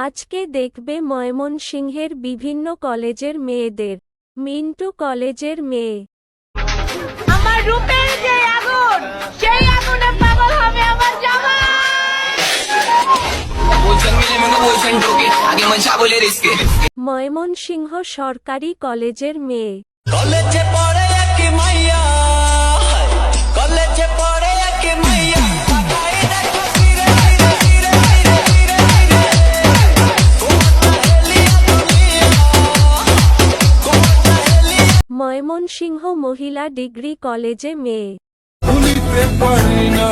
আজকে দেখবে ময়মনসিংহের বিভিন্ন কলেজের মেয়েদের। মিন্টু কলেজের মেয়ে। আমার রূপের যে আগুন সেই আগুনে পাগল হবে আমার জামা বলছেন মিলে মনে বলছেন ঢোকে আগে মনসা বলে রিস্কে। ময়মনসিংহ সরকারি কলেজের মেয়ে। কলেজে ময়মনসিংহ মহিলা ডিগ্রি কলেজে মেয়ে। ভুলিতে কলেজে না